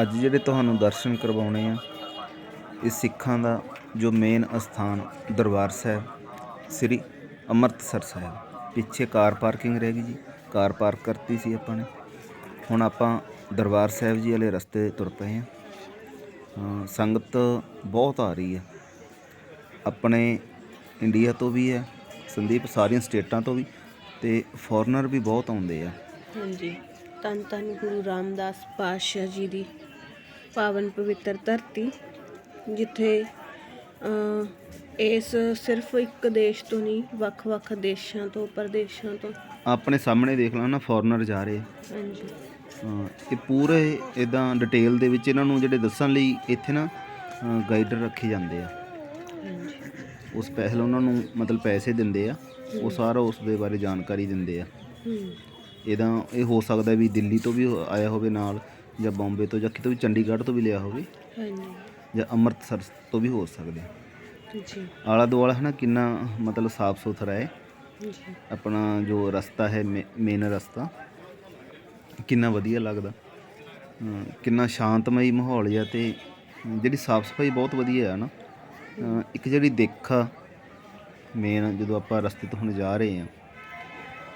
ਅੱਜ ਜਿਹੜੇ ਤੁਹਾਨੂੰ ਦਰਸ਼ਨ ਕਰਵਾਉਣੇ ਆ, ਇਹ ਸਿੱਖਾਂ ਦਾ ਜੋ ਮੇਨ ਅਸਥਾਨ ਦਰਬਾਰ ਸਾਹਿਬ, ਸ੍ਰੀ ਅੰਮ੍ਰਿਤਸਰ ਸਾਹਿਬ। ਪਿੱਛੇ ਕਾਰ ਪਾਰਕਿੰਗ ਰਹਿ ਗਈ ਜੀ, ਕਾਰ ਪਾਰਕ ਕਰਤੀ ਸੀ ਆਪਾਂ ਨੇ। ਹੁਣ ਆਪਾਂ ਦਰਬਾਰ ਸਾਹਿਬ ਜੀ ਵਾਲੇ ਰਸਤੇ ਤੁਰ ਪਏ ਆ। ਸੰਗਤ ਬਹੁਤ ਆ ਰਹੀ ਹੈ ਆਪਣੇ ਇੰਡੀਆ ਤੋਂ ਵੀ ਹੈ, ਸੰਦੀਪ ਸਾਰੀਆਂ ਸਟੇਟਾਂ ਤੋਂ ਵੀ, ਤੇ ਫੋਰਨਰ ਵੀ ਬਹੁਤ ਆਉਂਦੇ ਆ। ਹਾਂਜੀ। ਧੰਨ ਧੰਨ ਗੁਰੂ ਰਾਮਦਾਸ ਪਾਤਸ਼ਾਹ ਜੀ ਦੀ ਪਾਵਨ ਪਵਿੱਤਰ ਧਰਤੀ ਜਿੱਥੇ ਇਸ ਸਿਰਫ ਇੱਕ ਦੇਸ਼ ਤੋਂ ਨਹੀਂ ਵੱਖ-ਵੱਖ ਦੇਸ਼ਾਂ ਤੋਂ ਪ੍ਰਦੇਸ਼ਾਂ ਤੋਂ। ਆਪਣੇ ਸਾਹਮਣੇ ਦੇਖ ਲਓ ਨਾ ਫੋਰਨਰ ਜਾ ਰਹੇ ਆ। ਹਾਂਜੀ। ਅ, ਇਹ ਪੂਰੇ ਇਦਾਂ ਡਿਟੇਲ ਦੇ ਵਿੱਚ ਇਹਨਾਂ ਨੂੰ ਜਿਹੜੇ ਦੱਸਣ ਲਈ ਇੱਥੇ ਨਾ ਗਾਈਡਰ ਰੱਖੇ ਜਾਂਦੇ ਆ। ਹਾਂਜੀ। ਉਹ ਸਪੈਸ਼ਲ ਉਹਨਾਂ ਨੂੰ ਮਤਲਬ ਪੈਸੇ ਦਿੰਦੇ ਆ ਉਹ ਸਾਰਾ ਉਸ ਦੇ ਬਾਰੇ ਜਾਣਕਾਰੀ ਦਿੰਦੇ ਆ। ਹੂੰ। ਇਹਦਾ ਇਹ ਹੋ ਸਕਦਾ ਵੀ ਦਿੱਲੀ ਤੋਂ ਵੀ ਹੋ- ਆਇਆ ਹੋਵੇ ਨਾਲ ਜਾਂ ਬੰਬੇ ਤੋਂ ਜਾਂ ਕਿਤੋਂ ਵੀ ਚੰਡੀਗੜ੍ਹ ਤੋਂ ਵੀ ਲਿਆ ਹੋਵੇ। ਹਾਂਜੀ। ਜਾਂ ਅੰਮ੍ਰਿਤਸਰ ਤੋਂ ਵੀ ਹੋ ਸਕਦੇ। ਜੀ। ਆਲਾ ਦੁਆਲਾ ਹੈ ਨਾ ਕਿੰਨਾ ਮਤਲਬ ਸਾਫ਼ ਸੁਥਰਾ ਹੈ। ਜੀ। ਆਪਣਾ ਜੋ ਰਸਤਾ ਹੈ ਮੇਨ ਰਸਤਾ ਕਿੰਨਾ ਵਧੀਆ ਲੱਗਦਾ। ਕਿੰਨਾ ਸ਼ਾਂਤਮਈ ਮਾਹੌਲ ਜਿਹਾ ਤੇ ਜਿਹੜੀ ਸਾਫ਼ ਸਫ਼ਾਈ ਬਹੁਤ ਵਧੀਆ ਹੈ ਨਾ। ਇੱਕ ਜਿਹੜੀ ਦਿੱਖ ਮੇਨ ਜਦੋਂ ਆਪਾਂ ਰਸਤੇ ਤੋਂ ਹੁਣ ਜਾ ਰਹੇ ਆ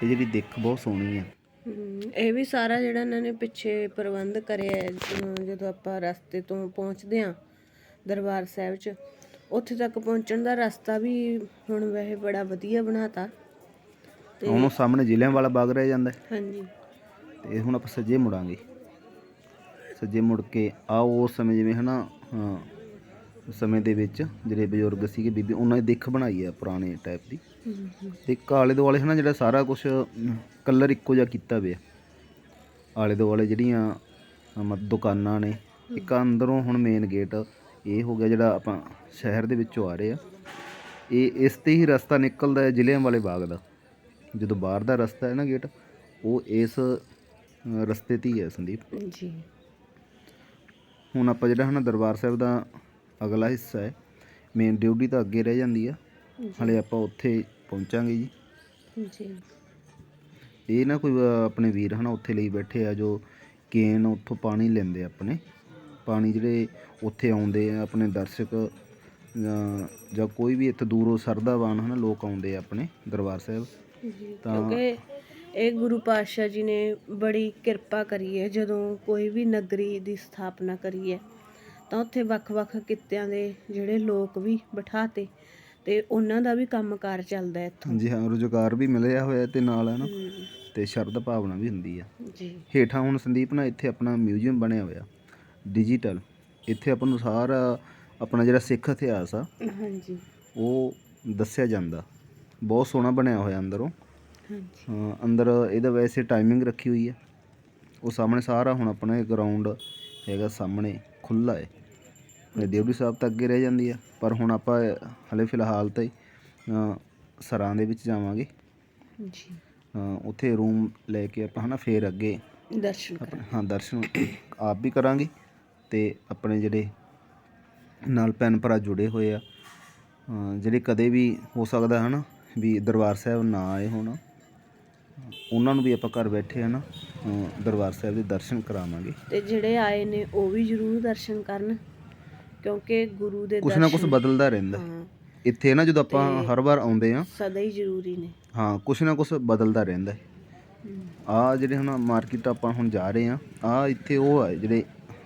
ਇਹ ਜਿਹੜੀ ਦਿੱਖ ਬਹੁਤ ਸੋਹਣੀ ਆ ਇਹ ਵੀ ਸਾਰਾ ਜਿਹੜਾ ਇਹਨਾਂ ਨੇ ਪਿੱਛੇ ਪ੍ਰਬੰਧ ਕਰਿਆ ਜਦੋਂ- ਆਪਾਂ ਰਸਤੇ ਤੋਂ ਪਹੁੰਚਦੇ ਹਾਂ ਦਰਬਾਰ ਸਾਹਿਬ 'ਚ ਉੱਥੇ ਤੱਕ ਪਹੁੰਚਣ ਦਾ ਰਸਤਾ ਵੀ ਹੁਣ ਵੈਸੇ ਬੜਾ ਵਧੀਆ ਬਣਾਤਾ। ਤੇ ਹੁਣ ਉਹ ਸਾਹਮਣੇ ਜ਼ਿਲ੍ਹਿਆਂ ਵਾਲਾ ਬਾਗ ਰਹਿ ਜਾਂਦਾ ਹੈ। ਹਾਂਜੀ। ਤੇ ਹੁਣ ਆਪਾਂ ਸੱਜੇ ਮੁੜਾਂਗੇ। ਸੱਜੇ ਮੁੜ ਕੇ ਆ ਉਸ ਸਮੇਂ ਜਿਵੇਂ ਹਨਾ ਹਾਂ ਉਸ ਸਮੇਂ ਦੇ ਵਿੱਚ ਜਿਹੜੇ ਬਜ਼ੁਰਗ ਸੀਗੇ ਬੀਬੀ ਉਹਨਾਂ ਨੇ ਦਿੱਖ ਬਣਾਈ ਆ ਪੁਰਾਣੇ ਟਾਈਪ ਦੀ। ਤੇ ਇੱਕ ਆਲੇ ਦੁਆਲੇ ਹਨਾ ਜਿਹੜਾ ਸਾਰਾ ਕੁਝ ਕਲਰ ਇੱਕੋ ਜਿਹਾ ਕੀਤਾ ਪਿਆ ਆਲੇ ਦੁਆਲੇ ਜਿਹੜੀਆਂ ਮਤ ਦੁਕਾਨਾਂ ਨੇ ਇੱਕ ਅੰਦਰੋਂ ਹੁਣ ਮੇਨ ਗੇਟ ਇਹ ਹੋ ਗਿਆ ਜਿਹੜਾ ਆਪਾਂ ਸ਼ਹਿਰ ਦੇ ਵਿੱਚੋਂ ਆ ਰਹੇ ਆ। ਇਹ ਇਸ ਤੇ ਹੀ ਰਸਤਾ ਨਿਕਲਦਾ ਹੈ ਜ਼ਿਲ੍ਹਿਆਂ ਵਾਲੇ ਬਾਗ ਦਾ। ਜਦੋਂ ਬਾਹਰ ਦਾ ਰਸਤਾ ਹੈ ਨਾ ਗੇਟ ਉਹ ਇਸ ਰਸਤੇ ਤੇ ਹੀ ਹੈ ਸੰਦੀਪ। ਜੀ। ਹੁਣ ਆਪਾਂ ਜਿਹੜਾ ਹਨਾ ਦਰਬਾਰ ਸਾਹਿਬ ਦਾ ਅਗਲਾ ਹਿੱਸਾ ਹੈ ਮੇਨ ਡਿਊਟੀ ਤਾਂ ਅੱਗੇ ਰਹਿ ਜਾਂਦੀ ਆ। ਹਲੇ ਆਪਾਂ ਉੱਥੇ ਪਹੁੰਚਾਂਗੇ ਜੀ। ਜੀ। ਇਹ ਨਾ ਕੋਈ ਆਪਣੇ ਵੀਰ ਹਨਾ ਉੱਥੇ ਲਈ ਬੈਠੇ ਆ ਜੋ ਕੇਨ ਉੱਥੋਂ ਪਾਣੀ ਲੈਂਦੇ ਆਪਣੇ। ਪਾਣੀ ਜਿਹੜੇ ਉੱਥੇ ਆਉਂਦੇ ਆ ਆਪਣੇ ਦਰਸ਼ਕ ਜਾਂ ਕੋਈ ਵੀ ਇੱਥੇ ਦੂਰੋਂ ਸਰਦਾਵਾਨ ਹਨਾ ਲੋਕ ਆਉਂਦੇ ਆ ਆਪਣੇ ਦਰਬਾਰ ਸਾਹਿਬ। ਤਾਂ- ਇਹ ਗੁਰੂ ਪਾਤਸ਼ਾਹ ਜੀ ਨੇ ਬੜੀ ਕਿਰਪਾ ਕਰੀ ਹੈ ਜਦੋਂ ਕੋਈ ਵੀ ਨਗਰੀ ਦੀ ਸਥਾਪਨਾ ਕਰੀ ਹੈ ਤਾਂ ਉੱਥੇ ਵੱਖ-ਵੱਖ ਕਿੱਤਿਆਂ ਦੇ ਜਿਹੜੇ ਲੋਕ ਵੀ ਬਿਠਾਤੇ ਤੇ ਉਹਨਾਂ ਦਾ ਵੀ ਕੰਮਕਾਰ ਚੱਲਦਾ ਇੱਥੋਂ। ਜੀ ਹਾਂ ਰੁਜ਼ਗਾਰ ਵੀ ਮਿਲਿਆ ਹੋਇਆ ਤੇ ਨਾਲ ਹੈ। ਨਾ ਤੇ ਸ਼ਰਧਾ ਭਾਵਨਾ ਵੀ ਹੁੰਦੀ ਆ। ਜੀ। ਹੇਠਾਂ ਹੁਣ ਸੰਦੀਪ ਨਾ ਇੱਥੇ ਆਪਣਾ ਮਿਊਜ਼ੀਅਮ ਬਣਿਆ ਹੋਇਆ ਡਿਜੀਟਲ। ਇੱਥੇ ਆਪਾਂ ਨੂੰ ਸਾਰਾ ਆਪਣਾ ਜਿਹੜਾ ਸਿੱਖ ਇਤਿਹਾਸ ਆ ਹਾਂਜੀ। ਉਹ ਦੱਸਿਆ ਜਾਂਦਾ। ਬਹੁਤ ਸੋਹਣਾ ਬਣਿਆ ਹੋਇਆ ਅੰਦਰੋਂ। ਹਾਂਜੀ। ਅ, ਅੰਦਰ ਇਹਦਾ ਵੈਸੇ ਟਾਈਮਿੰਗ ਰੱਖੀ ਹੋਈ ਹੈ ਉਹ ਸਾਹਮਣੇ ਸਾਰਾ ਹੁਣ ਆਪਣਾ ਇਹ ਗਰਾਊਂਡ ਹੈਗਾ ਸਾਹਮਣੇ ਖੁੱਲਾ ਹੈ ਤੇ ਡਿਊਟੀ ਸਾਹਿਬ ਤਾਂ ਅੱਗੇ ਰਹਿ ਜਾਂਦੀ ਆ ਪਰ ਹੁਣ ਆਪਾਂ ਹਲੇ ਫਿਲਹਾਲ ਤਾਂ ਅ, ਸਰਾਂ ਦੇ ਵਿੱਚ ਜਾਵਾਂਗੇ। ਜੀ। ਉੱਥੇ ਰੂਮ ਲੈ ਕੇ ਆਪਾਂ ਹਨਾ ਫੇਰ ਅੱਗੇ ਦਰਸ਼ਨ ਹਾਂ ਦਰਸ਼ਨ ਆਪ ਵੀ ਕਰਾਂਗੇ ਤੇ ਆਪਣੇ ਜਿਹੜੇ ਨਾਲ ਭੈਣ ਭਰਾ ਜੁੜੇ ਹੋਏ ਆ ਜਿਹੜੇ ਕਦੇ ਵੀ ਹੋ ਸਕਦਾ ਹਨਾ ਵੀ ਦਰਬਾਰ ਸਾਹਿਬ ਨਾ ਆਏ ਹੋਣ ਉਹਨਾਂ ਨੂੰ ਵੀ ਆਪਾਂ ਘਰ ਬੈਠੇ ਹਨਾ ਦਰਬਾਰ ਸਾਹਿਬ ਦੇ ਦਰਸ਼ਨ ਕਰਾਵਾਂਗੇ। ਤੇ ਜਿਹੜੇ ਆਏ ਨੇ ਉਹ ਵੀ ਜ਼ਰੂਰ ਦਰਸ਼ਨ ਕਰਨ ਕਿਉਂਕਿ ਗੁਰੂ ਦੇ ਕੁਛ ਨਾ ਕੁਛ ਬਦਲਦਾ ਰਹਿੰਦਾ। ਇੱਥੇ ਨਾ ਜਦੋਂ ਆਪਾਂ ਹਰ ਵਾਰ ਆਉਂਦੇ ਆ। ਸਦਾ ਹੀ ਜ਼ਰੂਰੀ ਨੇ। ਹਾਂ ਕੁਛ ਨਾ ਕੁਛ ਬਦਲਦਾ ਰਹਿੰਦਾ ਹਮ, ਆ ਜਿਹੜੇ ਹੁਣ ਮਾਰਕੀਟ ਆਪਾਂ ਹੁਣ ਜਾ ਰਹੇ ਆ ਆ ਇੱਥੇ ਉਹ ਆ ਜਿਹੜੇ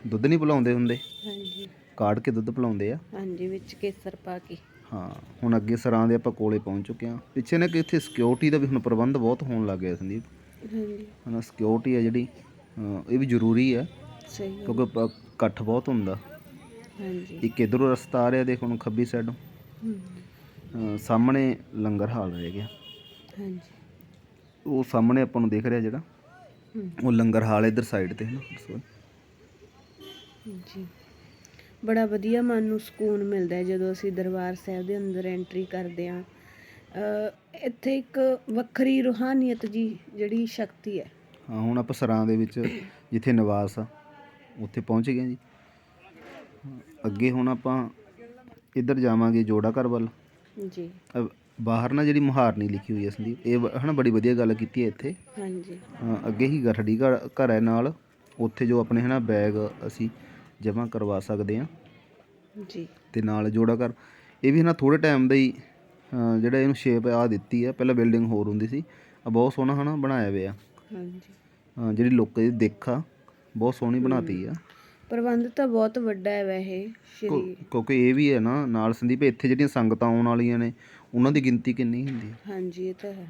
ਦੁੱਧ ਨਹੀਂ ਪਿਲਾਉਂਦੇ ਹੁੰਦੇ। ਹਾਂਜੀ। ਕਾੜ ਕੇ ਦੁੱਧ ਪਿਲਾਉਂਦੇ ਆ। ਹਾਂਜੀ ਵਿੱਚ ਕੇਸਰ ਪਾ ਕੇ। ਹਾਂ ਹੁਣ ਅੱਗੇ ਸਰਾਂ ਦੇ ਆਪਾਂ ਕੋਲੇ ਪਹੁੰਚ ਚੁੱਕੇ ਹਾਂ। ਪਿੱਛੇ ਨਾ ਕਿ ਇੱਥੇ ਸਿਕਿਉਰਿਟੀ ਦਾ ਵੀ ਹੁਣ ਪ੍ਰਬੰਧ ਬਹੁਤ ਹੋਣ ਲੱਗ ਗਿਆ ਸੰਦੀਪ। ਹਾਂਜੀ। ਹਨਾ ਸਿਕਿਉਰਿਟੀ ਆ ਜਿਹੜੀ ਅਹ ਇਹ ਵੀ ਜ਼ਰੂਰੀ ਹੈ ਸਹੀ। ਕਿਉਂਕਿ ਪ- ਇਕੱਠ ਬਹੁਤ ਹੁੰਦਾ। ਹਾਂਜੀ। ਇੱਕ ਇਧਰੋਂ ਰਸਤਾ ਆ ਰਿਹਾ ਦੇਖ ਹੁਣ ਖੱਬੀ ਸਾਈਡ ਹਮ, ਸਾਹਮਣੇ ਲੰਗਰ ਹਾਲ ਰਹਿ ਗਿਆ। ਹਾਂਜੀ। ਉਹ ਸਾਹਮਣੇ ਆਪਾਂ ਨੂੰ ਦਿਖ ਰਿਹਾ ਜਿਹੜਾ ਹਮ, ਉਹ ਲੰਗਰ ਹਾਲ ਇਧਰ ਸਾਈਡ ਤੇ ਹੈ ਨਾ। ਜੀ ਬੜਾ ਵਧੀਆ ਮਨ ਨੂੰ ਸਕੂਨ ਮਿਲਦਾ ਹੈ ਜਦੋਂ ਅਸੀਂ ਦਰਬਾਰ ਸਾਹਿਬ ਦੇ ਅੰਦਰ ਐਂਟਰੀ ਕਰਦੇ ਹਾਂ। ਅ, ਇੱਥੇ ਇੱਕ ਵੱਖਰੀ ਰੂਹਾਨੀਅਤ ਜੀ ਜਿਹੜੀ ਸ਼ਕਤੀ ਹੈ। ਹਾਂ ਹੁਣ ਆਪਾਂ ਸਰਾਂ ਦੇ ਵਿੱਚ ਜਿੱਥੇ ਨਿਵਾਸ ਆ ਉੱਥੇ ਪਹੁੰਚ ਗਏ ਹਾਂ ਜੀ। ਅੱਗੇ ਹੁਣ ਆਪਾਂ ਇੱਧਰ ਜਾਵਾਂਗੇ ਜੋੜਾ ਘਰ ਵੱਲ। ਜੀ। ਅ, ਬਾਹਰ ਨਾ ਜਿਹੜੀ ਮੁਹਾਰਨੀ ਲਿਖੀ ਹੋਈ ਹੈ ਸੰਦੀਪ ਇਹ ਹਨਾ ਬੜੀ ਵਧੀਆ ਗੱਲ ਕੀਤੀ ਹੈ ਇੱਥੇ। ਹਾਂਜੀ। ਅੱਗੇ ਹੀ ਗਠੜੀ ਘਰ ਘਰ ਹੈ ਨਾਲ। ਉੱਥੇ ਜੋ ਆਪਣੇ ਹਨਾ ਬੈਗ ਅਸੀਂ ਜਮ੍ਹਾਂ ਕਰਵਾ ਸਕਦੇ ਹਾਂ। ਜੀ। ਤੇ ਨਾਲ ਜੋੜਾ ਘਰ। ਇਹ ਵੀ ਨਾ ਥੋੜੇ ਟਾਈਮ ਦਾ ਹੀ ਅ, ਜਿਹੜਾ ਇਹਨੂੰ ਸ਼ੇਪ ਆ ਦਿੱਤੀ ਆ ਪਹਿਲਾਂ ਬਿਲਡਿੰਗ ਹੋਰ ਹੁੰਦੀ ਸੀ। ਆ ਬਹੁਤ ਸੋਹਣਾ ਹਨਾ ਬਣਾਇਆ ਹੋਇਆ। ਹਾਂਜੀ। ਅ, ਜਿਹੜੀ ਲੋਕਾਂ ਦੀ ਦੇਖਾ ਬਹੁਤ ਸੋਹਣੀ ਬਣਾਤੀ ਆ। ਪ੍ਰਬੰਧ ਤਾਂ ਬਹੁਤ ਵੱਡਾ ਹੈ ਵੈਸੇ ਕਿਉਂ- ਸ਼੍ਰੀ ਕਿਉਂਕਿ ਇਹ ਵੀ ਹੈ ਨਾ ਨਾਲ ਸੰਦੀਪ ਇੱਥੇ ਜਿਹੜੀਆਂ ਸੰਗਤਾਂ ਆਉਣ ਵਾਲੀਆਂ ਨੇ ਉਹਨਾਂ ਦੀ ਗਿਣਤੀ ਕਿੰਨੀ ਹੁੰਦੀ ਹੈ? ਹਾਂਜੀ ਇਹ ਤਾਂ ਹੈ।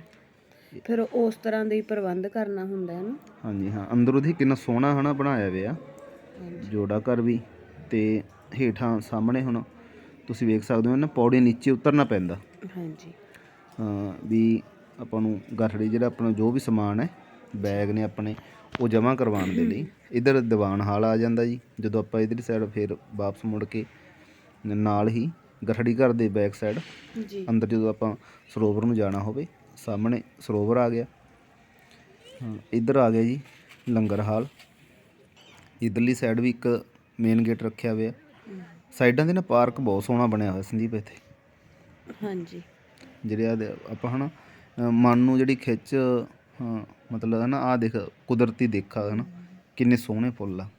ਫਿਰ ਉਸ ਤਰ੍ਹਾਂ ਦੇ ਹੀ ਪ੍ਰਬੰਧ ਕਰਨਾ ਹੁੰਦਾ ਹੈ ਨਾ? ਹਾਂਜੀ ਹਾਂ। ਅੰਦਰੋਂ ਦੀ ਕਿੰਨਾ ਸੋਹਣਾ ਹਨਾ ਬਣਾਇਆ ਹੋਇਆ। ਜੋੜਾ ਘਰ ਵੀ ਤੇ ਹੇਠਾਂ ਸਾਹਮਣੇ ਹੁਣ ਤੁਸੀਂ ਵੇਖ ਸਕਦੇ ਹੋ ਨਾ ਪੌੜੀ ਨੀਚੇ ਉਤਰਨਾ ਪੈਂਦਾ। ਹਾਂਜੀ। ਅ, ਵੀ ਆਪਾਂ ਨੂੰ ਗਠੜੀ ਜਿਹੜਾ ਆਪਣਾ ਜੋ ਵੀ ਸਮਾਨ ਹੈ ਬੈਗ ਨੇ ਆਪਣੇ ਉਹ ਜਮ੍ਹਾਂ ਕਰਵਾਉਣ ਦੇ ਲਈ ਇਧਰ ਦੀਵਾਨ ਹਾਲ ਆ ਜਾਂਦਾ ਜੀ। ਜਦੋਂ ਆਪਾਂ ਇਧਰਲੀ ਸਾਈਡ ਫਿਰ ਵਾਪਸ ਮੁੜ ਕੇ ਨਾਲ ਹੀ ਗਠੜੀ ਘਰ ਦੇ ਬੈਕ ਸਾਈਡ ਜੀ। ਅੰਦਰ ਜਦੋਂ ਆਪਾਂ ਸਰੋਵਰ ਨੂੰ ਜਾਣਾ ਹੋਵੇ ਸਾਹਮਣੇ ਸਰੋਵਰ ਆ ਗਿਆ। ਹਾਂ ਇੱਧਰ ਆ ਗਿਆ ਜੀ ਲੰਗਰ ਹਾਲ। ਇਧਰਲੀ ਸਾਈਡ ਵੀ ਇੱਕ ਮੇਨ ਗੇਟ ਰੱਖਿਆ ਹੋਇਆ। ਸਾਈਡਾਂ ਦੇ ਨਾ ਪਾਰਕ ਬਹੁਤ ਸੋਹਣਾ ਬਣਿਆ ਹੋਇਆ ਸੰਦੀਪ ਇੱਥੇ। ਹਾਂਜੀ। ਜਿਹੜੇ ਆ ਆਪਾਂ ਹਨਾ ਅ, ਮਨ ਨੂੰ ਜਿਹੜੀ ਖਿੱਚ ਹਾਂ, ਮਤਲਬ ਹੈ ਨਾ ਆ ਦੇਖ ਕੁਦਰਤੀ ਦੇਖਾ ਹੈ ਨਾ ਕਿੰਨੇ ਸੋਹਣੇ ਫੁੱਲ ਆ।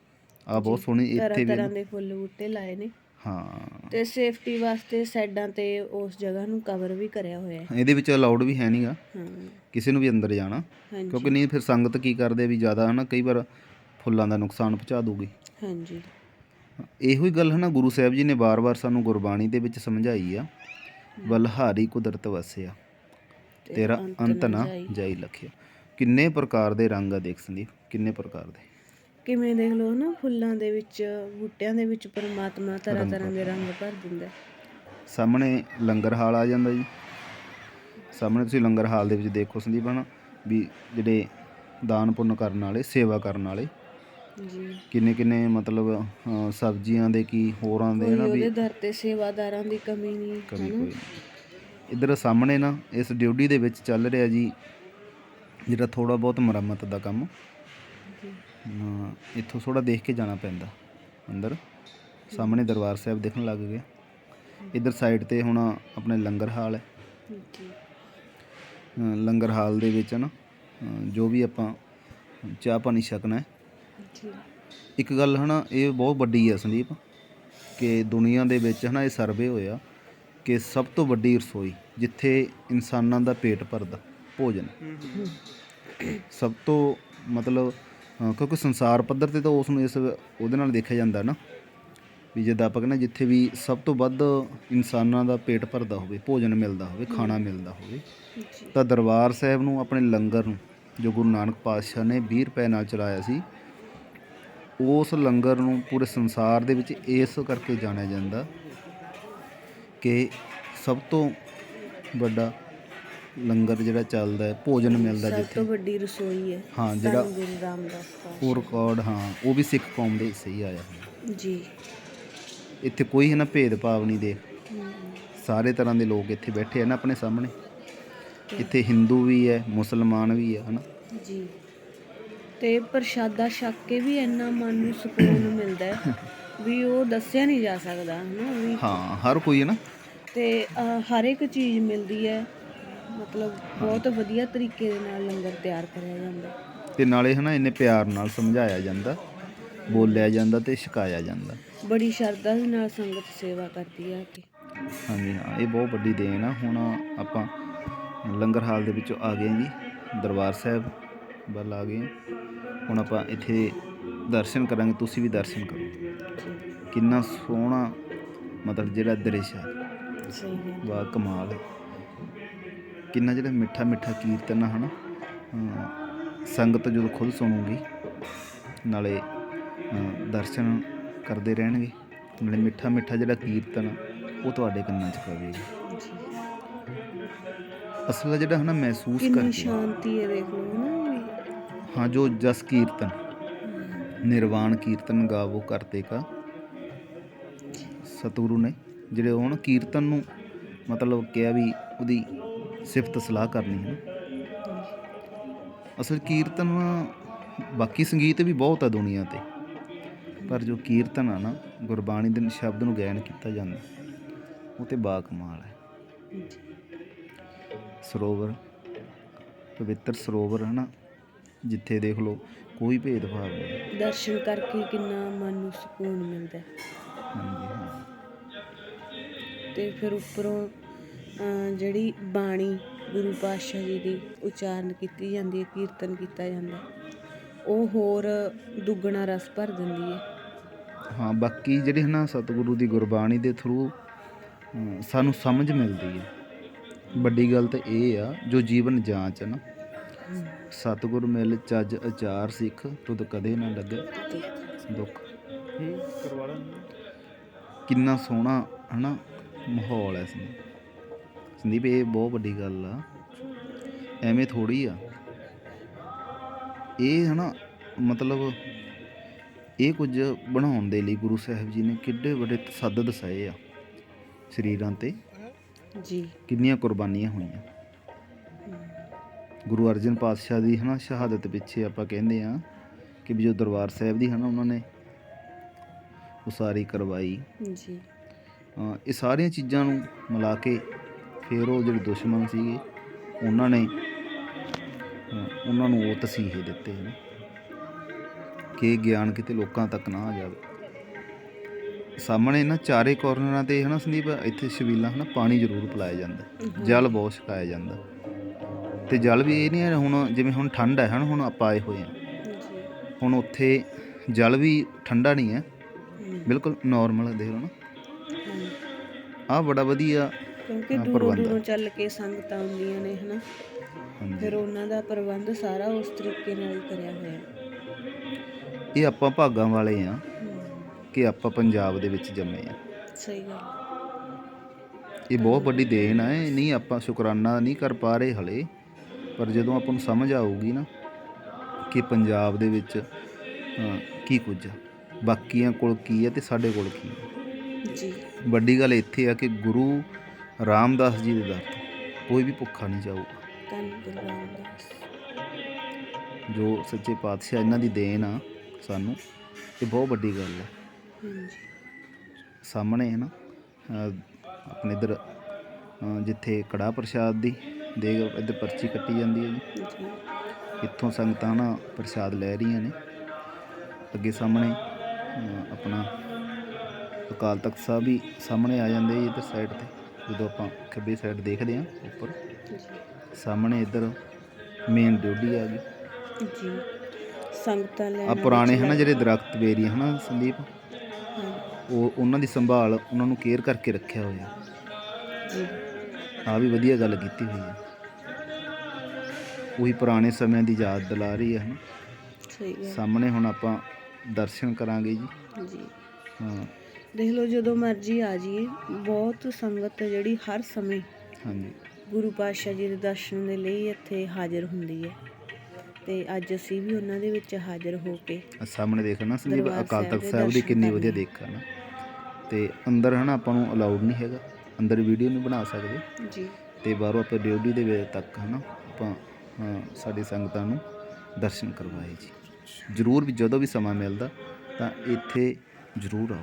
ਆ ਬਹੁਤ ਸੋਹਣੀ ਇੱਥੇ ਵੀ ਤਰ੍ਹਾਂ ਦੇ ਫੁੱਲ ਬੂਟੇ ਲਾਏ ਨੇ। ਹਾਂ। ਤੇ ਸੇਫਟੀ ਵਾਸਤੇ ਸਾਈਡਾਂ ਤੇ ਉਸ ਜਗ੍ਹਾ ਨੂੰ ਕਵਰ ਵੀ ਕਰਿਆ ਹੋਇਆ ਹੈ। ਇਹਦੇ ਵਿੱਚ ਅਲਾਉਡ ਵੀ ਹੈ ਨਹੀਂਗਾ ਹਾਂ। ਕਿਸੇ ਨੂੰ ਵੀ ਅੰਦਰ ਜਾਣਾ। ਹਾਂਜੀ। ਕਿਉਂਕਿ ਨਹੀਂ ਫਿਰ ਸੰਗਤ ਕੀ ਕਰਦੇ ਆ ਵੀ ਜ਼ਿਆਦਾ ਹਨਾ ਕਈ ਵਾਰ ਫੁੱਲਾਂ ਦਾ ਨੁਕਸਾਨ ਪਹੁੰਚਾ ਦੂਗੀ ਹਾਂਜੀ। ਇਹੋ ਹੀ ਗੱਲ ਹਨਾ ਗੁਰੂ ਸਾਹਿਬ ਜੀ ਨੇ ਵਾਰ-ਵਾਰ ਸਾਨੂੰ ਗੁਰਬਾਣੀ ਦੇ ਵਿੱਚ ਸਮਝਾਈ ਆ ਬਲਹਾਰੀ ਕੁਦਰਤ ਵਸਿਆ ਤੇਰਾ ਅੰਤ ਨਾ। ਜਾਈ ਲਖਿਆ। ਕਿੰਨੇ ਪ੍ਰਕਾਰ ਦੇ ਰੰਗ ਆ ਦੇਖ ਸੰਦੀਪ ਕਿੰਨੇ ਪ੍ਰਕਾਰ ਦੇ। ਕਿਵੇਂ ਦੇਖ ਲਓ ਨਾ ਫੁੱਲਾਂ ਦੇ ਵਿੱਚ ਬੂਟਿਆਂ ਦੇ ਵਿੱਚ ਪਰਮਾਤਮਾ ਤਰ੍ਹਾਂ ਤਰ੍ਹਾਂ ਦੇ ਰੰਗ ਭਰ ਦਿੰਦਾ। ਸਾਹਮਣੇ ਲੰਗਰ ਹਾਲ ਆ ਜਾਂਦਾ ਜੀ। ਸਾਹਮਣੇ ਤੁਸੀਂ ਲੰਗਰ ਹਾਲ ਦੇ ਵਿੱਚ ਦੇਖੋ ਸੰਦੀਪ ਹਨਾ ਵੀ ਜਿਹੜੇ ਦਾਨ ਪੁੰਨ ਕਰਨ ਵਾਲੇ ਸੇਵਾ ਕਰਨ ਵਾਲੇ। ਜੀ। ਕਿੰਨੇ ਕਿੰਨੇ ਮਤਲਬ ਸਬਜ਼ੀਆਂ ਦੇ ਕੀ ਹੋਰਾਂ ਦੇ ਨਾ ਵੀ ਉਹਦੇ ਦਰ ਤੇ ਸੇਵਾਦਾਰਾਂ ਦੀ ਕਮੀ ਨਹੀਂ ਕਮੀ ਕੋਈ ਇੱਧਰ ਸਾਹਮਣੇ ਨਾ ਇਸ ਡਿਊਟੀ ਦੇ ਵਿੱਚ ਚੱਲ ਰਿਹਾ ਜੀ ਜਿਹੜਾ ਥੋੜਾ ਬਹੁਤ ਮੁਰੰਮਤ ਦਾ ਕੰਮ। ਇੱਥੋਂ ਥੋੜਾ ਦੇਖ ਕੇ ਜਾਣਾ ਪੈਂਦਾ ਅੰਦਰ। ਸਾਹਮਣੇ ਦਰਬਾਰ ਸਾਹਿਬ ਦੇਖਣ ਲੱਗ ਗਏ। ਇੱਧਰ ਸਾਈਡ ਤੇ ਹੁਣ ਆਪਣੇ ਲੰਗਰ ਹਾਲ ਹੈ। ਲੰਗਰ ਹਾਲ ਦੇ ਵਿੱਚ ਨਾ ਜੋ ਵੀ ਆਪਾਂ ਚਾਹ ਪਾਣੀ ਛਕਣਾ ਹੈ। ਇੱਕ ਗੱਲ ਹਨਾ ਇਹ ਬਹੁਤ ਵੱਡੀ ਹੈ ਸੰਦੀਪ ਕਿ ਦੁਨੀਆ ਦੇ ਵਿੱਚ ਹਨਾ ਇਹ ਸਰਵੇ ਹੋਇਆ ਕਿ ਸਭ ਤੋਂ ਵੱਡੀ ਰਸੋਈ ਜਿੱਥੇ ਇਨਸਾਨਾਂ ਦਾ ਪੇਟ ਭਰਦਾ ਭੋਜਨ। ਸਭ ਤੋਂ ਮਤਲਬ ਕਿਉਂਕਿ ਸੰਸਾਰ ਪੱਧਰ ਤੇ ਤਾਂ ਉਸ ਨੂੰ ਇਸ ਉਹਦੇ ਨਾਲ ਦੇਖਿਆ ਜਾਂਦਾ ਨਾ ਵੀ ਜਿੱਦਾਂ ਆਪਾਂ ਕਹਿੰਦੇ ਜਿੱਥੇ ਵੀ ਸਭ ਤੋਂ ਵੱਧ ਇਨਸਾਨਾਂ ਦਾ ਪੇਟ ਭਰਦਾ ਹੋਵੇ ਭੋਜਨ ਮਿਲਦਾ ਹੋਵੇ ਖਾਣਾ ਮਿਲਦਾ ਹੋਵੇ ਤਾਂ ਦਰਬਾਰ ਸਾਹਿਬ ਨੂੰ ਆਪਣੇ ਲੰਗਰ ਨੂੰ ਜੋ ਗੁਰੂ ਨਾਨਕ ਪਾਤਸ਼ਾਹ ਨੇ 20 ਰੁਪਏ ਨਾਲ ਚਲਾਇਆ ਸੀ ਉਸ ਲੰਗਰ ਨੂੰ ਪੂਰੇ ਸੰਸਾਰ ਦੇ ਵਿੱਚ ਇਸ ਕਰਕੇ ਜਾਣਿਆ ਜਾਂਦਾ ਕਿ ਸਭ ਤੋਂ ਵੱਡਾ ਲੰਗਰ ਜਿਹੜਾ ਚੱਲਦਾ ਹੈ ਭੋਜਨ ਮਿਲਦਾ ਸਭ ਜਿੱਥੇ। ਤੋਂ ਵੱਡੀ ਰਸੋਈ ਹੈ ਹਾਂ ਜਿਹੜਾ ਧੰਨ ਗੁਰੂ ਰਾਮਦਾਸ ਉਹ ਰਿਕਾਰਡ ਹਾਂ ਉਹ ਵੀ ਸਿੱਖ ਕੌਮ ਦੇ ਹਿੱਸੇ ਹੀ ਆਇਆ ਹੋਇਆ। ਪਾਤਸ਼ਾਹ ਜੀ। ਇੱਥੇ ਕੋਈ ਹੈ ਨਾ ਭੇਦਭਾਵ ਨਹੀਂ ਦੇਖ ਹਮ, ਸਾਰੇ ਤਰ੍ਹਾਂ ਦੇ ਲੋਕ ਇੱਥੇ ਬੈਠੇ ਆ ਨਾ ਆਪਣੇ ਸਾਹਮਣੇ। ਇੱਥੇ ਹਿੰਦੂ ਵੀ ਹੈ ਮੁਸਲਮਾਨ ਵੀ ਹੈ ਹਨਾ। ਜੀ। ਤੇ ਪ੍ਰਸ਼ਾਦਾ ਛਕ ਕੇ ਵੀ ਇੰਨਾ ਮਨ ਨੂੰ ਸਕੂਨ ਮਿਲਦਾ ਹੈ ਵੀ ਉਹ ਦੱਸਿਆ ਨਹੀਂ ਜਾ ਸਕਦਾ ਹਨਾ ਵੀ ਹਾਂ ਹਰ ਕੋਈ ਹੈ ਨਾ। ਤੇ ਅਹ, ਹਰ ਇੱਕ ਚੀਜ਼ ਮਿਲਦੀ ਹੈ। ਮਤਲਬ ਬਹੁਤ ਵਧੀਆ ਤਰੀਕੇ ਦੇ ਨਾਲ ਲੰਗਰ ਤਿਆਰ ਕਰਿਆ ਜਾਂਦਾ। ਤੇ ਨਾਲੇ ਹਨਾ ਇੰਨੇ ਪਿਆਰ ਨਾਲ ਸਮਝਾਇਆ ਜਾਂਦਾ ਬੋਲਿਆ ਜਾਂਦਾ ਤੇ ਛਕਾਇਆ ਜਾਂਦਾ। ਬੜੀ ਸ਼ਰਧਾ ਦੇ ਨਾਲ ਸੰਗਤ ਸੇਵਾ ਕਰਦੀ ਹੈ ਕਿ। ਹਾਂਜੀ ਹਾਂ ਇਹ ਬਹੁਤ ਵੱਡੀ ਦੇਣ ਆ। ਹੁਣ ਆਪਾਂ ਲੰਗਰ ਹਾਲ ਦੇ ਵਿੱਚੋਂ ਆ ਗਏ ਜੀ ਦਰਬਾਰ ਸਾਹਿਬ ਵੱਲ ਆ ਗਏ। ਹੁਣ ਆਪਾਂ ਇੱਥੇ ਦਰਸ਼ਨ ਕਰਾਂਗੇ ਤੁਸੀਂ ਵੀ ਦਰਸ਼ਨ ਕਰੋ। ਕਿੰਨਾ ਸੋਹਣਾ ਮਤਲਬ ਜਿਹੜਾ ਦ੍ਰਿਸ਼ ਹੈ ਸਹੀ ਹੈ ਵਾਹ ਕਮਾਲ ਹੈ। ਕਿੰਨਾ ਜਿਹੜਾ ਮਿੱਠਾ ਮਿੱਠਾ ਕੀਰਤਨ ਆ ਹਨਾ? ਸੰਗਤ ਜਦੋਂ ਖੁਦ ਸੁਣੂਗੀ ਨਾਲੇ ਦਰਸ਼ਨ ਕਰਦੇ ਰਹਿਣਗੇ ਨਾਲੇ ਮਿੱਠਾ ਮਿੱਠਾ ਜਿਹੜਾ ਕੀਰਤਨ ਉਹ ਤੁਹਾਡੇ ਕੰਨਾਂ 'ਚ ਪਵੇਗਾ। ਅਸਲ ਜਿਹੜਾ ਹਨਾ ਮਹਿਸੂਸ ਕਿੰਨੀ ਕਰਕੇ ਸ਼ਾਂਤੀ ਹੈ ਦੇਖ ਲਓ ਨਾ ਹਾਂ ਜੋ ਜਸ ਕੀਰਤਨ ਨਿਰਵਾਣ ਕੀਰਤਨ ਗਾਵੋ ਕਰਤੇ ਕਾ। ਸਤਿਗੁਰੂ ਨੇ ਜਿਹੜੇ ਨਾ ਕੀਰਤਨ ਨੂੰ ਮਤਲਬ ਕਿਹਾ ਵੀ ਉਹਦੀ ਸਿਫਤ ਸਲਾਹ ਕਰਨੀ ਹੈ ਅਸਲ ਕੀਰਤਨ ਬਾਕੀ ਸੰਗੀਤ ਵੀ ਬਹੁਤ ਆ ਦੁਨੀਆ ਤੇ। ਪਰ ਜੋ ਕੀਰਤਨ ਆ ਨਾ ਗੁਰਬਾਣੀ ਦੇ ਸ਼ਬਦ ਨੂੰ ਗਾਇਨ ਕੀਤਾ ਜਾਂਦਾ ਉਹ ਤੇ ਬਾ ਕਮਾਲ ਹੈ। ਸਰੋਵਰ ਪਵਿੱਤਰ ਸਰੋਵਰ ਹੈ ਨਾ ਜਿੱਥੇ ਦੇਖ ਲਓ ਕੋਈ ਭੇਦਭਾਵ ਨਹੀਂ। ਦਰਸ਼ਨ ਕਰਕੇ ਕਿੰਨਾ ਮਨ ਨੂੰ ਸਕੂਨ ਮਿਲਦਾ ਹੈ। ਤੇ ਫਿਰ ਉੱਪਰੋਂ ਜਿਹੜੀ ਬਾਣੀ ਗੁਰੂ ਪਾਤਸ਼ਾਹ ਜੀ ਦੀ ਉਚਾਰਨ ਕੀਤੀ ਜਾਂਦੀ ਹੈ ਕੀਰਤਨ ਕੀਤਾ ਜਾਂਦਾ ਉਹ ਹੋਰ ਦੁੱਗਣਾ ਰਸ ਭਰ ਦਿੰਦੀ ਹੈ। ਹਾਂ ਬਾਕੀ ਜਿਹੜੇ ਹਨਾ ਸਤਿਗੁਰੂ ਦੀ ਗੁਰਬਾਣੀ ਦੇ ਥਰੂ ਸਾਨੂੰ ਸਮਝ ਮਿਲਦੀ ਹੈ। ਵੱਡੀ ਗੱਲ ਤਾਂ ਇਹ ਆ ਜੋ ਜੀਵਨ ਜਾਂਚ ਹੈ ਨਾ ਸਤਿਗੁਰ ਮਿਲ ਚੱਜ ਅਚਾਰ ਸਿੱਖ ਤੁਧ ਕਦੇ ਨਾ ਲੱਗੇ। ਦੁੱਖ। ਕਿੰਨਾ ਸੋਹਣਾ ਹਨਾ ਮਾਹੌਲ ਹੈ ਸੰਦੀਪ ਸੰਦੀਪ ਇਹ ਬਹੁਤ ਵੱਡੀ ਗੱਲ ਆ। ਐਵੇਂ ਥੋੜੀ ਆ। ਇਹ ਹਨਾ ਮਤਲਬ ਇਹ ਕੁਝ ਬਣਾਉਣ ਦੇ ਲਈ ਗੁਰੂ ਸਾਹਿਬ ਜੀ ਨੇ ਕਿੱਡੇ ਵੱਡੇ ਤਸੱਦਦ ਸਹੇ ਆ ਸਰੀਰਾਂ ਤੇ। ਜੀ। ਕਿੰਨੀਆਂ ਕੁਰਬਾਨੀਆਂ ਹੋਈਆਂ। ਗੁਰੂ ਅਰਜਨ ਪਾਤਸ਼ਾਹ ਦੀ ਹਨਾ ਸ਼ਹਾਦਤ ਪਿੱਛੇ ਆਪਾਂ ਕਹਿੰਦੇ ਆ ਕਿ ਵੀ ਜੋ ਦਰਬਾਰ ਸਾਹਿਬ ਦੀ ਹਨਾ ਉਹਨਾਂ ਨੇ ਉਸਾਰੀ ਕਰਵਾਈ। ਜੀ। ਇਹ ਸਾਰੀਆਂ ਚੀਜ਼ਾਂ ਨੂੰ ਮਿਲਾ ਕੇ ਫਿਰ ਉਹ ਜਿਹੜੇ ਦੁਸ਼ਮਣ ਸੀਗੇ ਉਹਨਾਂ ਨੇ ਉਹਨਾਂ ਨੂੰ ਉਹ ਤਸੀਹੇ ਦਿੱਤੇ ਨੇ ਕਿ ਗਿਆਨ ਕਿਤੇ ਲੋਕਾਂ ਤੱਕ ਨਾ ਆ ਜਾਵੇ। ਸਾਹਮਣੇ ਨਾ ਚਾਰੇ ਕੋਰਨਰਾਂ ਤੇ ਹਨਾ ਸੰਦੀਪ ਇੱਥੇ ਛਬੀਲਾਂ ਹਨਾ ਪਾਣੀ ਜ਼ਰੂਰ ਪਿਲਾਇਆ ਜਾਂਦਾ ਜਲ ਬਹੁਤ ਛਕਾਇਆ ਜਾਂਦਾ। ਤੇ ਜਲ ਵੀ ਇਹ ਨਹੀਂ ਹੈ ਹੁਣ ਜਿਵੇਂ ਹੁਣ ਠੰਡ ਹੈ ਹਨਾ ਹੁਣ ਆਪਾਂ ਆਏ ਹੋਏ ਆ ਜੀ ਹੁਣ ਉੱਥੇ ਜਲ ਵੀ ਠੰਡਾ ਨਹੀਂ ਹੈ ਬਿਲਕੁਲ ਨਾਰਮਲ ਦੇਖ ਲਓ ਨਾ। ਆਹ ਬੜਾ ਵਧੀਆ ਕਿਉਂਕਿ ਦੂਰੋਂ ਪ੍ਰਬੰਧ ਆ। ਦੂਰੋਂ ਚੱਲ ਕੇ ਸੰਗਤਾਂ ਆਉਂਦੀਆਂ ਨੇ ਹਨਾ? ਫਿਰ ਉਹਨਾਂ ਦਾ ਪ੍ਰਬੰਧ ਸਾਰਾ ਉਸ ਤਰੀਕੇ ਨਾਲ ਕਰਿਆ ਹੋਇਆ। ਹੈ ਇਹ ਆਪਾਂ ਭਾਗਾਂ ਵਾਲੇ ਆ ਹਮ, ਕਿ ਆਪਾਂ ਪੰਜਾਬ ਦੇ ਵਿੱਚ ਜੰਮੇ ਆ। ਸਹੀ ਗੱਲ। ਇਹ ਬਹੁਤ ਵੱਡੀ ਦੇਣ ਆ ਇਹ ਨਹੀਂ ਆਪਾਂ ਸ਼ੁਕਰਾਨਾ ਨਹੀਂ ਕਰ ਪਾ ਰਹੇ ਹਲੇ ਪਰ ਜਦੋਂ ਆਪਾਂ ਨੂੰ ਸਮਝ ਆਊਗੀ ਨਾ ਕਿ ਪੰਜਾਬ ਦੇ ਵਿੱਚ ਅ, ਕੀ ਕੁਝ ਆ ਬਾਕੀਆਂ ਕੋਲ ਕੀ ਹੈ ਤੇ ਸਾਡੇ ਕੋਲ ਕੀ ਹੈ ਜੀ। ਵੱਡੀ ਗੱਲ ਇੱਥੇ ਆ ਕਿ ਗੁਰੂ ਰਾਮਦਾਸ ਜੀ ਦੇ ਦਰ ਤੋਂ। ਕੋਈ ਵੀ ਭੁੱਖਾ ਨਹੀਂ ਜਾਊਗਾ। ਧੰਨ ਗੁਰੂ ਰਾਮਦਾਸ। ਜੋ ਸੱਚੇ ਪਾਤਸ਼ਾਹ ਇਹਨਾਂ ਦੀ ਦੇਣ ਆ ਸਾਨੂੰ ਇਹ ਬਹੁਤ ਵੱਡੀ ਗੱਲ ਹੈ ਹਾਂਜੀ। ਸਾਹਮਣੇ ਹੈ ਨਾ ਅਹ ਆਪਣੇ ਇਧਰ ਜਿੱਥੇ ਕੜਾ ਪ੍ਰਸ਼ਾਦ ਦੀ ਦੇਗ ਇੱਧਰ ਪਰਚੀ ਕੱਟੀ ਜਾਂਦੀ ਹੈ ਜੀ। ਜੀ ਇੱਥੋਂ ਸੰਗਤਾਂ ਨਾ ਪ੍ਰਸ਼ਾਦ ਲੈ ਰਹੀਆਂ ਨੇ। ਅੱਗੇ ਸਾਹਮਣੇ ਅਹ ਆਪਣਾ ਅਕਾਲ ਤਖਤ ਸਾਹਿਬ ਵੀ ਸਾਹਮਣੇ ਆ ਜਾਂਦੇ ਜੀ ਇੱਧਰ ਸਾਈਡ ਤੇ। ਜਦੋਂ ਆਪਾਂ ਖੱਬੇ ਸਾਈਡ ਦੇਖਦੇ ਹਾਂ ਉੱਪਰ ਸਾਹਮਣੇ ਇੱਧਰ ਮੇਨ ਡਿਊਟੀ ਆ ਗਈ। ਜੀ। ਸੰਗਤਾਂ ਲੈਣਾ ਆ ਪੁਰਾਣੇ ਹਨਾ ਜਿਹੜੇ ਦਰਖਤ ਬੇਰੀ ਹਨਾ ਸੰਦੀਪ ਉਹ ਉਹਨਾਂ ਦੀ ਸੰਭਾਲ ਉਹਨਾਂ ਨੂੰ ਕੇਅਰ ਕਰਕੇ ਰੱਖਿਆ ਹੋਇਆ। ਜੀ। ਆ ਵੀ ਵਧੀਆ ਗੱਲ ਕੀਤੀ ਹੋਈ ਹੈ ਉਹੀ ਪੁਰਾਣੇ ਸਮਿਆਂ ਦੀ ਯਾਦ ਦਿਲਾ ਰਹੀ ਹੈ ਹਨਾ। ਸਹੀ ਸਾਹਮਣੇ ਹੁਣ ਆਪਾਂ ਦਰਸ਼ਨ ਕਰਾਂਗੇ ਜੀ। ਜੀ। ਹਾਂ। ਦੇਖ ਲਓ ਜਦੋਂ ਮਰਜ਼ੀ ਆ ਜਾਈਏ। ਬਹੁਤ ਸੰਗਤ ਹੈ ਜਿਹੜੀ ਹਰ ਸਮੇਂ ਹਾਂਜੀ। ਗੁਰੂ ਪਾਤਸ਼ਾਹ ਜੀ ਦੇ ਦਰਸ਼ਨ ਦੇ ਲਈ ਇੱਥੇ ਹਾਜ਼ਰ ਹੁੰਦੀ ਹੈ। ਤੇ ਅੱਜ ਅਸੀਂ ਵੀ ਉਹਨਾਂ ਦੇ ਵਿੱਚ ਹਾਜ਼ਰ ਹੋ ਕੇ ਸਾਹਮਣੇ ਦੇਖਣਾ ਸੰਦੀਪ ਅਕਾਲ ਤਖਤ ਸਾਹਿਬ ਦੀ ਕਿੰਨੀ। ਵਧੀਆ ਦੇਖਾ ਨਾ ਤੇ ਅੰਦਰ ਹਨਾ ਆਪਾਂ ਨੂੰ ਅਲਾਉਡ ਨਹੀਂ ਹੈਗਾ। ਅੰਦਰ ਵੀਡੀਓ ਨਹੀਂ ਬਣਾ ਸਕਦੇ। ਜੀ। ਤੇ ਬਾਹਰੋਂ ਆਪਾਂ ਡਿਊਟੀ ਦੇ ਵੇਲੇ ਤੱਕ ਹਨਾ ਆਪਾਂ ਸਾਡੀ ਸੰਗਤਾਂ ਨੂੰ ਦਰਸ਼ਨ ਕਰਵਾਏ ਜੀ। ਜ਼ਰੂਰ ਵੀ ਜਦੋਂ ਵੀ ਸਮਾਂ ਮਿਲਦਾ ਤਾਂ ਇੱਥੇ ਜ਼ਰੂਰ ਆਓ।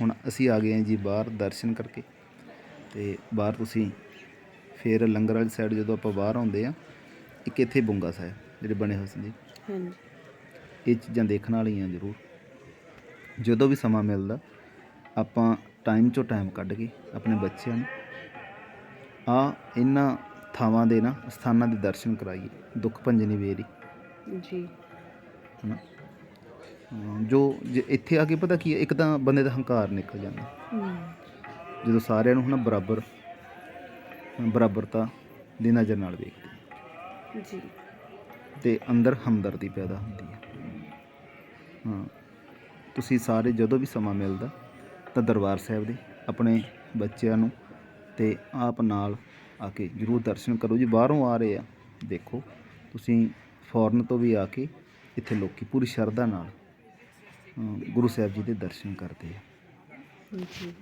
ਹੁਣ ਅਸੀਂ ਆ ਗਏ ਹਾਂ ਜੀ ਬਾਹਰ ਦਰਸ਼ਨ ਕਰਕੇ ਤੇ ਬਾਹਰ ਤੁਸੀਂ ਫਿਰ ਲੰਗਰ ਵਾਲੀ ਸਾਈਡ ਜਦੋਂ ਆਪਾਂ ਬਾਹਰ ਆਉਂਦੇ ਆ ਇੱਕ ਇੱਥੇ ਬੁੰਗਾ ਸਾਹਿਬ ਜਿਹੜੇ ਬਣੇ ਹੋਏ ਸੀ ਜੀ। ਹਾਂਜੀ। ਇਹ ਚੀਜ਼ਾਂ ਦੇਖਣ ਵਾਲੀਆਂ ਜ਼ਰੂਰ। ਜਦੋਂ ਵੀ ਸਮਾਂ ਮਿਲਦਾ ਆਪਾਂ ਟਾਈਮ ਚੋਂ ਟਾਈਮ ਕੱਢ ਕੇ ਆਪਣੇ ਬੱਚਿਆਂ ਨੂੰ ਆ ਇਹਨਾਂ ਥਾਵਾਂ ਦੇ ਨਾ ਸਥਾਨਾਂ ਦੇ ਦਰਸ਼ਨ ਕਰਾਈਏ ਦੁੱਖ ਭੰਜਨੀ ਵੇਰੀ। ਜੀ। ਹਨਾ? ਜੋ ਜੇ ਇੱਥੇ ਆ ਕੇ ਪਤਾ ਕੀ ਹੈ ਇੱਕ ਤਾਂ ਬੰਦੇ ਦਾ ਹੰਕਾਰ ਨਿਕਲ ਜਾਂਦਾ। ਜਦੋਂ ਸਾਰਿਆਂ ਨੂੰ ਹਨਾ ਬਰਾਬਰ ਬਰਾਬਰਤਾ ਦੀ ਨਜ਼ਰ ਨਾਲ ਵੇਖਦੇ ਜੀ। ਤੇ ਅੰਦਰ ਹਮਦਰਦੀ ਪੈਦਾ ਹੁੰਦੀ ਹੈ। ਹਾਂ ਤੁਸੀਂ ਸਾਰੇ ਜਦੋਂ ਵੀ ਸਮਾਂ ਮਿਲਦਾ ਤਾਂ ਦਰਬਾਰ ਸਾਹਿਬ ਦੇ ਆਪਣੇ ਬੱਚਿਆਂ ਨੂੰ ਤੇ ਆਪ ਨਾਲ ਆ ਕੇ ਜਰੂਰ ਦਰਸ਼ਨ ਕਰੋ ਜੀ। ਬਾਹਰੋਂ ਆ ਰਹੇ ਆ ਦੇਖੋ। ਤੁਸੀਂ ਫੋਰਨ ਤੋਂ ਵੀ ਆ ਕੇ ਇੱਥੇ ਲੋਕੀ ਪੂਰੀ ਸ਼ਰਧਾ ਨਾਲ ਗੁਰੂ ਸਾਹਿਬ ਜੀ ਦੇ ਦਰਸ਼ਨ ਕਰਦੇ ਆ। ਜੀ